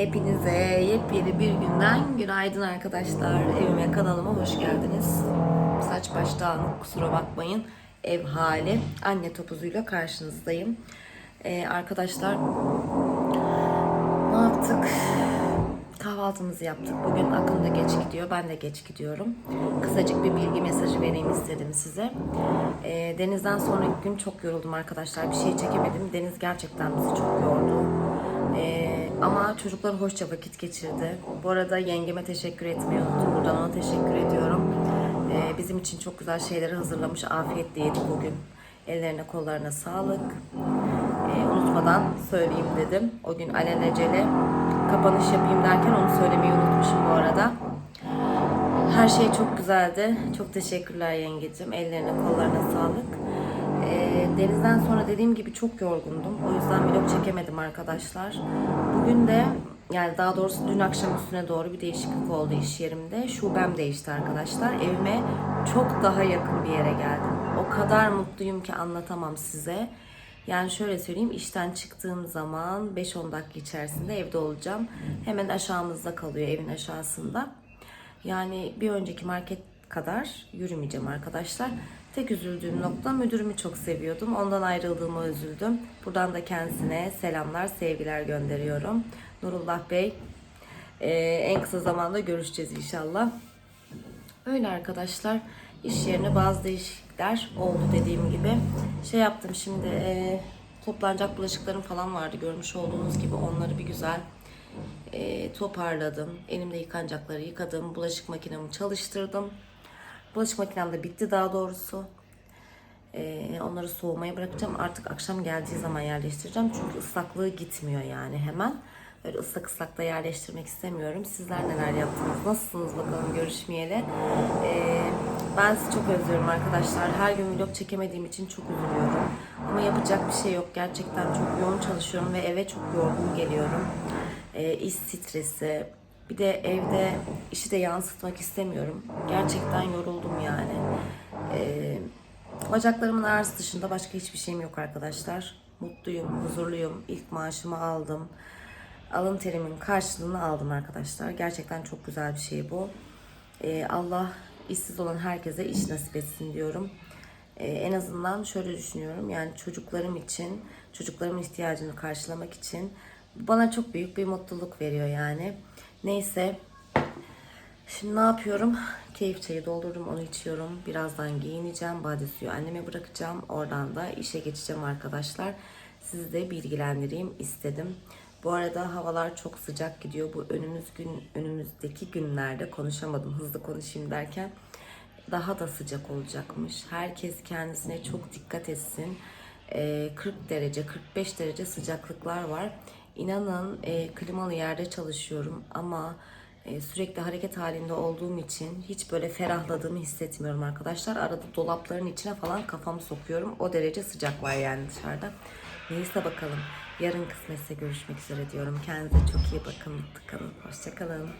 Hepinize yepyeni bir günden günaydın arkadaşlar. Evime kanalıma hoş geldiniz. Saç baş kusura bakmayın. Ev hali anne topuzuyla karşınızdayım. Ee, arkadaşlar ne yaptık? Kahvaltımızı yaptık. Bugün Akın da geç gidiyor. Ben de geç gidiyorum. Kısacık bir bilgi mesajı vereyim istedim size. Ee, denizden sonraki gün çok yoruldum arkadaşlar. Bir şey çekemedim. Deniz gerçekten bizi çok yordu. Ee, ama çocuklar hoşça vakit geçirdi. Bu arada yengeme teşekkür etmeyi unuttum. Buradan ona teşekkür ediyorum. Ee, bizim için çok güzel şeyleri hazırlamış. Afiyetle yedik bugün. Ellerine kollarına sağlık. Ee, unutmadan söyleyeyim dedim. O gün alelacele kapanış yapayım derken onu söylemeyi unutmuşum bu arada. Her şey çok güzeldi. Çok teşekkürler yengecim. Ellerine kollarına sağlık. Denizden sonra dediğim gibi çok yorgundum. O yüzden vlog çekemedim arkadaşlar. Bugün de yani daha doğrusu dün akşam üstüne doğru bir değişiklik oldu iş yerimde. Şubem değişti arkadaşlar. Evime çok daha yakın bir yere geldim. O kadar mutluyum ki anlatamam size. Yani şöyle söyleyeyim işten çıktığım zaman 5-10 dakika içerisinde evde olacağım. Hemen aşağımızda kalıyor evin aşağısında. Yani bir önceki market kadar yürümeyeceğim arkadaşlar. Tek üzüldüğüm nokta müdürümü çok seviyordum. Ondan ayrıldığıma üzüldüm. Buradan da kendisine selamlar, sevgiler gönderiyorum. Nurullah Bey, e, en kısa zamanda görüşeceğiz inşallah. Öyle arkadaşlar. İş yerine bazı değişiklikler oldu dediğim gibi. Şey yaptım şimdi e, toplanacak bulaşıklarım falan vardı görmüş olduğunuz gibi onları bir güzel e, toparladım. Elimde yıkanacakları yıkadım. Bulaşık makinemi çalıştırdım. Bulaşık makinem de bitti daha doğrusu. E, onları soğumaya bırakacağım. Artık akşam geldiği zaman yerleştireceğim. Çünkü ıslaklığı gitmiyor yani hemen. Öyle ıslak ıslak da yerleştirmek istemiyorum. Sizler neler yaptınız? Nasılsınız bakalım görüşmeyeli. E, ben sizi çok özlüyorum arkadaşlar. Her gün vlog çekemediğim için çok üzülüyorum. Ama yapacak bir şey yok. Gerçekten çok yoğun çalışıyorum ve eve çok yorgun geliyorum. E, iş stresi, bir de evde işi de yansıtmak istemiyorum. Gerçekten yoruldum yani. Ee, bacaklarımın ağrısı dışında başka hiçbir şeyim yok arkadaşlar. Mutluyum, huzurluyum. İlk maaşımı aldım. Alın terimin karşılığını aldım arkadaşlar. Gerçekten çok güzel bir şey bu. Ee, Allah işsiz olan herkese iş nasip etsin diyorum. Ee, en azından şöyle düşünüyorum. Yani çocuklarım için, çocuklarımın ihtiyacını karşılamak için bana çok büyük bir mutluluk veriyor yani. Neyse. Şimdi ne yapıyorum? Keyif çayı doldurdum onu içiyorum. Birazdan giyineceğim. Bade suyu anneme bırakacağım. Oradan da işe geçeceğim arkadaşlar. Sizi de bilgilendireyim istedim. Bu arada havalar çok sıcak gidiyor. Bu önümüz gün önümüzdeki günlerde konuşamadım. Hızlı konuşayım derken daha da sıcak olacakmış. Herkes kendisine çok dikkat etsin. Ee, 40 derece, 45 derece sıcaklıklar var. İnanın e, klimalı yerde çalışıyorum ama e, sürekli hareket halinde olduğum için hiç böyle ferahladığımı hissetmiyorum arkadaşlar. Arada dolapların içine falan kafamı sokuyorum. O derece sıcak var yani dışarıda. Neyse bakalım. Yarın kısmetse görüşmek üzere diyorum. Kendinize çok iyi bakın. Mutlu kalın. Hoşçakalın.